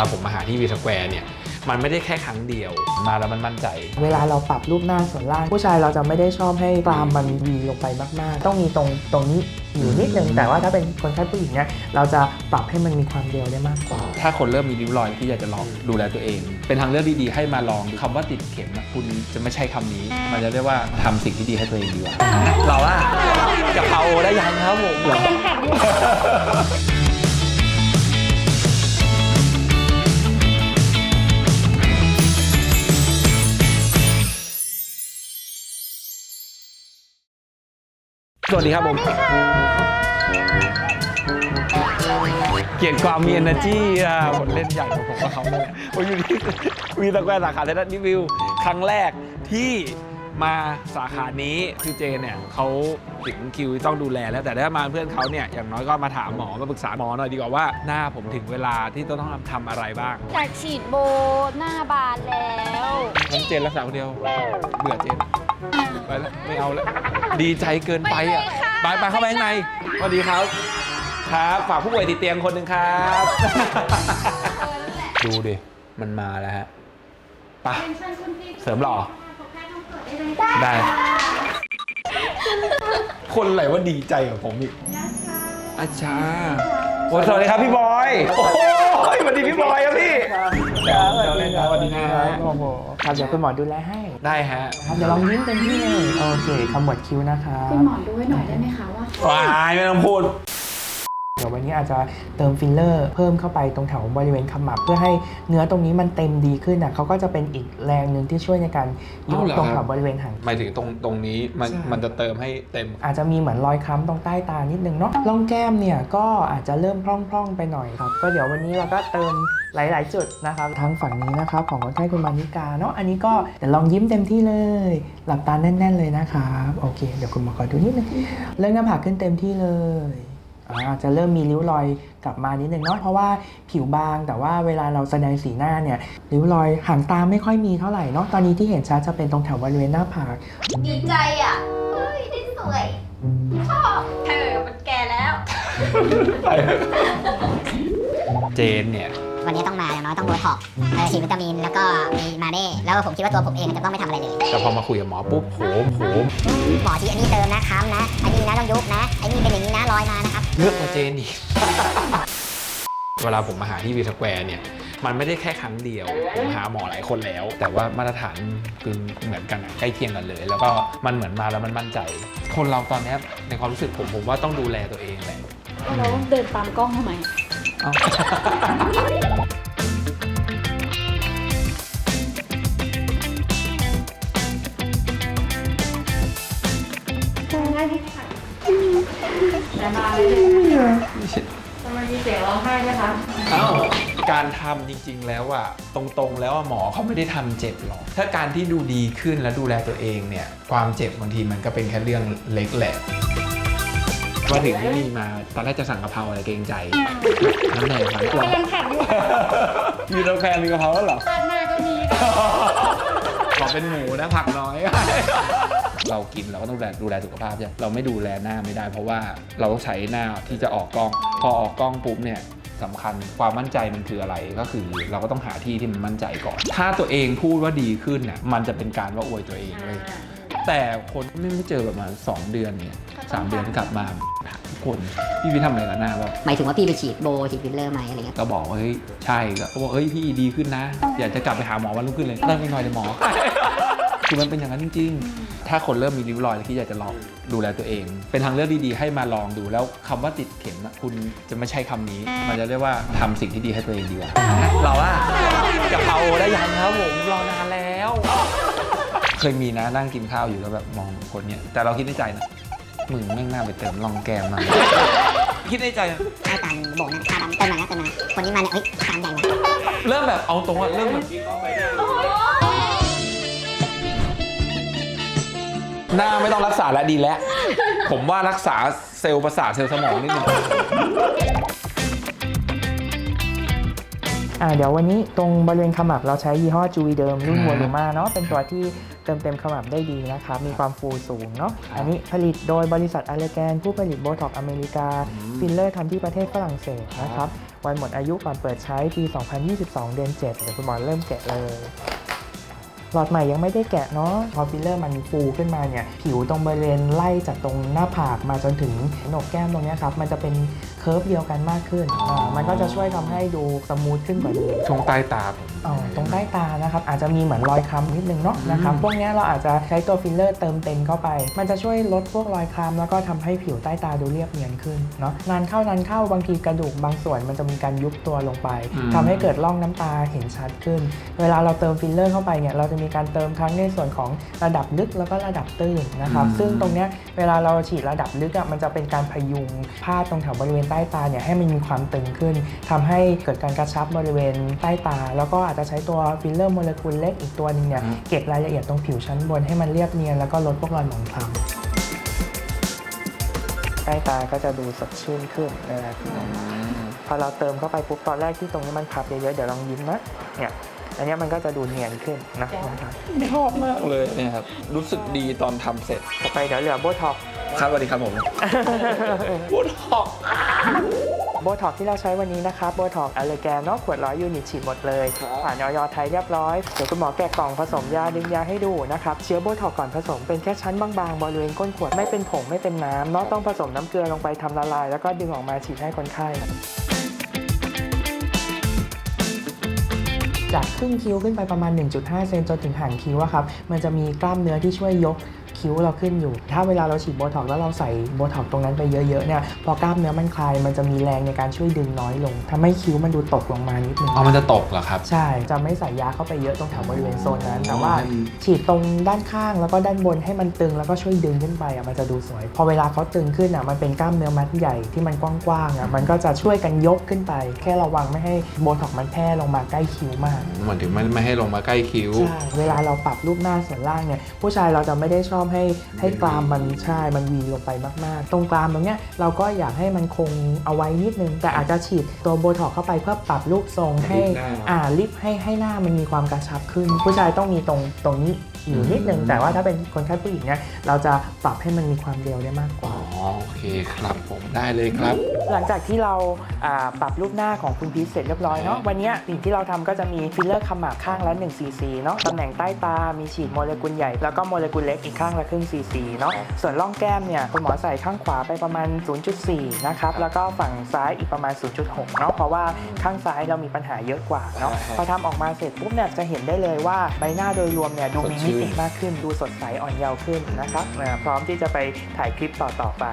ลาผมมาหาที่วีสแควร์เนี่ยมันไม่ได้แค่ครั้งเดียว มาแล้วมันมั่นใจ เวลาเราปรับรูปหน้าส่วนล่าง ผู้ชายเราจะไม่ได้ชอบให้กรามมันวีลงไปมาก ๆ ต้องมีตรงตรงนี้อยู่นิดนึง แต่ว่าถ้าเป็นคนไข้ผู้หญิงเนี่ยเราจะปรับให้มันมีความเรียวได้มากกว่า ถ้าคนเริ่มมีริ้วรอยที่อยากจะลองดูแลตัวเอง เป็นทางเลือกดีๆ ให้มาลองคำว่าติดเข็มนะคุณจะไม่ใช่คำนี้ มันจะเรียกว่าทำสิ่งที่ดีให้ตัวเองดีกว่าเราอะกะเพราได้ยังครับผมยังแข็ง สวัสดีครับผม เกลียดความมี energy อะผมเล่นใหญ่กว่าผมกับเขาเลยแหละผมอยู่ที่วีสแควร์สาขาเทนนิสวิวครั้งแรกที่มาสาขานี้คือเจเนี่ยเขาถึงคิวต้องดูแลแล้วแต่ถ้ามาเพื่อนเขาเนี่ยอย่างน้อยก็มาถามหมอมาปรึกษาหมอหน่อยดีกว่าว่าหน้าผมถึงเวลาที่ต้องต้องทำอะไรบ้างอยากฉีดโบหน้าบานแล้วงั้นเจนรักษาคนเดียวเบื่อเจน ไปแล้วไม่เอาแล้วดีใจเกินไปอะไปไปเข้าไปข้างในสวัสดีครับ ครับ ฝากผู้ป่วยติดเตียงคนหนึ่งครับ ดูดิ มันมาแล้วฮะไปะเสริมหล่อ ได้ คนอะไรว่าดีใจกับผมอีกอาชาโอ้สวัสดีครับพี่บอย โอ้โหสวัสดีพี่บอยครับพี่ ครับสวัสดีครับสวัสดีครับโอ้โหครับเดี๋ยวคุณหมอดูแลให้ได้ฮะครับเดี๋ยวลองยิ้มเต็มที่เลยโอเคขมวดคิ้วนะครับคุณหมอดูให้หน่อยได้ไหมคะว่า วายไม่ต้องพูด เดี๋ยววันนี้อาจจะเติมฟิลเลอร์เพิ่มเข้าไปตรงแถวบริเวณขมับ เพื่อให้เนื้อตรงนี้มันเต็มดีขึ้นนะเขาก็จะเป็นอีกแรงหนึ่งที่ช่วยในการยกเอาเหรอตรงคแถรับวบริเวณหางหมายถึงตรงตรงนี้มันใช่มันจะเติมให้เต็ม อาจจะมีเหมือนรอยค้ำตรงใต้ตานิดนึงเนาะร่องแก้มเนี่ยก็อาจจะเริ่มพร่องๆไปหน่อยครับก็เดี๋ยววันนี้เราก็เติมหลาย ๆ จุดนะครับทั้งฝั่งนี้นะครับของคนไข้คุณมานิกาเนาะอันนี้ก็เดี๋ยวลองยิ้มเต็มที่เลย หลับตาแน่น ๆ เลยนะครับโอเค เดี๋ยวคุณหมอขอดูนิดนึงเรื่องหน้าผากขึ้นเต็มที่เลยอา จะเริ่มมีริ้วรอยกลับมานิดนึงเนาะเพราะว่าผิวบางแต่ว่าเวลาเราแสดงสีหน้าเนี่ยริ้วรอยห่างตาไม่ค่อยมีเท่าไหร่เนาะตอนนี้ที่เห็นชัดจะเป็นตรงแถวบริเวณหน้าผากดีใจอะเฮ้ยได้สวยชอบเธอมันแก่แล้ว เจนเนี่ย วันนี้ต้องมาอย่างน้อยต้องโบท็อกซ์เออฉีดวิตามิน แล้วก็มีมาเน่แล้วผมคิดว่าตัวผมเองจะต้องไม่ทำอะไรเลย แต่พอมาคุยกับหมอปุ๊บโหมโหมหมอที่อันนี้เติมนะค้ำนะ อันนี้นะต้องยุบนะไอันนี้เป็นอย่างนี้นะลอยมานะครับ เลือกมาเจนอีก เวลาผมมาหาที่วีสแควร์เนี่ย มันไม่ได้แค่ครั้งเดียว ผมหาหมอหลายคนแล้ว แต่ว่ามาตรฐานคือเหมือนกันอะใกล้เคียงกันเลย แล้วก็มันเหมือนมาแล้วมันมั่นใจ คนเราตอนเนี้ยในความรู้สึกผมผมว่าต้องดูแลตัวเองแหละ เราเดินตามกล้องทำไม เอ้าทำไมมีเสียงร้องไห้ด้วยคะเอ้าการทำจริงๆแล้วอะตรงๆแล้วอะหมอเขาไม่ได้ทำเจ็บหรอก ถ้าการที่ดูดีขึ้นและดูแลตัวเองเนี่ย ความเจ็บบางทีมันก็เป็นแค่เรื่องเล็กแหละมาถึงที่นี่มาตอนแรกจะสั่งกะเพราอะไรเกรงใจน้ำแดงครับยังแข็งอยู่มีกาแฟมีกะเพราแล้วเหรอด้านหน้าก็มีขอเป็นหมูนะผักน้อย เรากินเราก็ต้องดูแลดูแลสุขภาพใช่ไหมเราไม่ดูแลหน้าไม่ได้ เพราะว่าเราต้องใช้หน้าที่จะออกกล้อง พอออกกล้องปุ๊บเนี่ยสำคัญความมั่นใจมันคืออะไรก็คือ เราก็ต้องหาที่ที่มันมั่นใจก่อน ถ้าตัวเองพูดว่าดีขึ้นน่ะมันจะเป็นการว่าอวยตัวเองเลย แต่คนไม่ไม่เจอแบบมาสองเดือนเนี่ยสามเดือนกลับมาถามทุกคนพี่วิทย์ทำอะไรกับหน้าบ้างหมายถึงว่าพี่ไปฉีดโบฉีดฟิลเลอร์ไหมอะไรเงี้ยก็บอกว่าเฮ้ยใช่ก็บอกเฮ้ยพี่ดีขึ้นนะ อยากจะกลับไปหาหมอวันรุ่งขึ้นเลยเลิกไม่หน่อยเลยหมอคือมันเป็นอย่างนั้นจริงๆ ถ้าคนเริ่มมีริ้วรอยแล้วที่อยากจะลองดูแลตัวเอง เป็นทางเลือกดีๆ ให้มาลองดูแล้วคำว่าติดเข็มอะคุณจะไม่ใช่คำนี้ มันจะเรียกว่าทำสิ่งที่ดีให้ตัวเองดีกว่าเราอะกะเพราได้ยังครับผมรอนานแล้ว เคยมีนะนั่งกินข้าวอยู่แล้วแบบมองคนเนี้ยแต่เราคิดในใจนะมึงแม่งน่าไปเติมรองแก้มมาคิดในใจนะใต้ตาโบนะตาดำเติมมานะเติมมานะคนนี้มาเนี่ยเฮ้ยตามใหญ่นะเริ่มแบบเอาตรงว่าเริ่มแบบ หน้าไม่ต้องรักษาแล้วดีแล้ว ผมว่ารักษาเซลล์ประสาทเซลล์สมองนิดนึงอ่าเดี๋ยววันนี้ตรงบริเวณขมับเราใช้ยี่ห้อจูวีเดิมรุ่นอ่าวัวลูมาเนาะเป็นตัวที่เติมเต็มขมับได้ดีนะครับ มีความฟูสูงเนาะอันนี้ผลิตโดยบริษัทอเลแกน ผู้ผลิตโบท็อกอเมริกา ฟิลเลอร์ทำที่ประเทศฝรั่งเศสนะครับ วันหมดอายุก่อนเปิดใช้ปี 2022 เดือน7เดี๋ยวคุณหมอเริ่มแกะเลย หลอดใหม่ยังไม่ได้แกะเนาะพอฟิลเลอร์มันฟูขึ้นมาเนี่ย ผิวตรงบริเวณไล่จากตรงหน้าผากมาจนถึงโหนกแก้มตรงเนี้ยครับ มันจะเป็นเคิร์ฟเดียวกันมากขึ้นอ่ามันก็จะช่วยทำให้ดูสมูทขึ้นกว่าเดิมช่วงใต้ตาผมอ๋อตรงใต้ตานะครับ อาจจะมีเหมือนรอยคล้ำนิดนึงเนาะอืมนะครับ พวกเนี้ยเราอาจจะใช้ตัวฟิลเลอร์เติมเต็มเข้าไป มันจะช่วยลดพวกรอยคล้ำแล้วก็ทำให้ผิวใต้ตาดูเรียบเนียนขึ้นเนาะ นานเข้านานเข้าบางทีกระดูกบางส่วนมันจะมีการยุบตัวลงไปทำให้เกิดร่องน้ำตาเห็นชัดขึ้น เวลาเราเติมฟิลเลอร์เข้าไปเนี่ย เราจะมีการเติมทั้งในส่วนของระดับลึกแล้วก็ระดับตื้นนะครับ ซึ่งตรงเนี้ยเวลาเราฉีดระดับลึกอะมันจะเป็นการพยุงผ้าตรงแถวบริเวณใต้ตาเนี่ยให้มันมีความตึงขึ้นทำให้เกิดการกระชับบริเวณใต้ตา แล้วก็อาจจะใช้ตัวฟิลเลอร์โมเลกุลเล็กอีกตัวหนึงเนี่ยเก็บรายละเอียดตรงผิวชั้นบนให้มันเรียบเนียนแล้วก็ลดพวกรอยหมองคล้ำใต้ตาก็จะดูสดชื่นขึ้นนะครับพอเราเติมเข้าไปปุ๊บตอนแรกที่ตรงนี้มันพับเยอะๆเดี๋ยวลองยิ้มนะเนี่ย อันเนี้ยมันก็จะดูเนียนขึ้นนะนะครับชอบมากเลยเนี่ยครับ รู้สึกดีตอนทำเสร็จ ต่อไปเดี๋ยวเหลือโบท็อกครับสวัสดีครับผมโบท็อกโบท็อกที่เราใช้วันนี้นะครับโบท็อกอเลแกนเนาะขวดร้อยยูนิตฉีดหมดเลยผ่านออยไทยเรียบร้อยเดี๋ยวคุณหมอแกะกล่องผสมยาดึงยาให้ดูนะครับเชื้อโบท็อกก่อนผสมเป็นแค่ชั้นบางๆบริเวณก้นขวดไม่เป็นผงไม่เป็นน้ำเนาะต้องผสมน้ำเกลือลงไปทำละลาย แล้วก็ดึงออกมาฉีดให้คนไข้ จากครึ่งคิ้วขึ้นไปประมาณ 1.5 เซนจนถึงหางคิ้วอะครับ มันจะมีกล้ามเนื้อที่ช่วยยกคิ้วเราขึ้นอยู่ ถ้าเวลาเราฉีดโบท็อกซ์แล้วเราใส่โบท็อกซ์ตรงนั้นไปเยอะๆเนี่ย พอกล้ามเนื้อมันคลาย มันจะมีแรงในการช่วยดึงน้อยลงทำให้คิ้วมันดูตกลงมานิดนึงอ๋อ มันจะตกเหรอครับ ใช่ จะไม่ใส่ยาเข้าไปเยอะตรงแถวบริเวณโซนนั้น แต่ว่าอืมฉีดตรงด้านข้างแล้วก็ด้านบนให้มันตึงแล้วก็ช่วยดึงขึ้นไปอะ มันจะดูสวย พอเวลาเขาตึงขึ้นอะ มันเป็นกล้ามเนื้อมัดใหญ่ที่มันกว้างๆอะ มันก็จะช่วยกันยกขึ้นไป แค่ระวังไม่ให้โบท็อกซ์มันแพร่ลงมาใกล้คิ้วมากเหมือนถึงไม่ไม่ให้ลงมาใกล้คิ้ว ใช่เวลาเราปรับรูปหน้าส่วนล่างเนี่ยผู้ชายเราจะไม่ได้ชอบให้ให้กรามมันใช่มันวีลงไปมากๆ ตรงกรามตรงเนี้ยเราก็อยากให้มันคงเอาไว้นิดนึง แต่อาจจะฉีดตัวโบท็อกซ์เข้าไปเพื่อปรับรูปทรงให้ลิฟต์หน้า อ่าลิฟต์ให้ให้หน้ามันมีความกระชับขึ้น ผู้ชายต้องมีตรงตรงนี้อยู่นิดนึงอืมแต่ว่าถ้าเป็นคนไข้ผู้หญิงเนี่ยเราจะปรับให้มันมีความเร็วได้มากกอ๋ว่าอ โอเคครับผมได้เลยครับ หลังจากที่เราอ่าปรับรูปหน้าของคุณพีชเสร็จเรียบร้อยเนาะวันเนี้ยสิ่งที่เราทำก็จะมีฟิลเลอร์ขมับข้างละ1ซีซีเนาะตำแหน่งใต้ตา มีฉีดโมเลกุลใหญ่ แล้วก็โมเลกุลเล็กอีกข้างละครึ่งซีซีเนาะส่วนร่องแก้มเนี่ยคุณหมอใส่ข้างขวาไปประมาณ 0.4 นะครับ แล้วก็ฝั่งซ้ายอีกประมาณ 0.6 เนาะเพราะว่าข้างซ้ายเรามีปัญหาเยอะกว่าเนาะใช่พอทำออกมาเสร็จปุ๊บเนี่ยจะเห็นได้เลยว่าใบหน้าโดยรวมเนี่ยดูมีมิติมากขึ้นดูสดใสอ่อนเยาว์ขึ้นนะครับอ่าพร้อมที่จะไปถ่ายคลิปต่อๆไป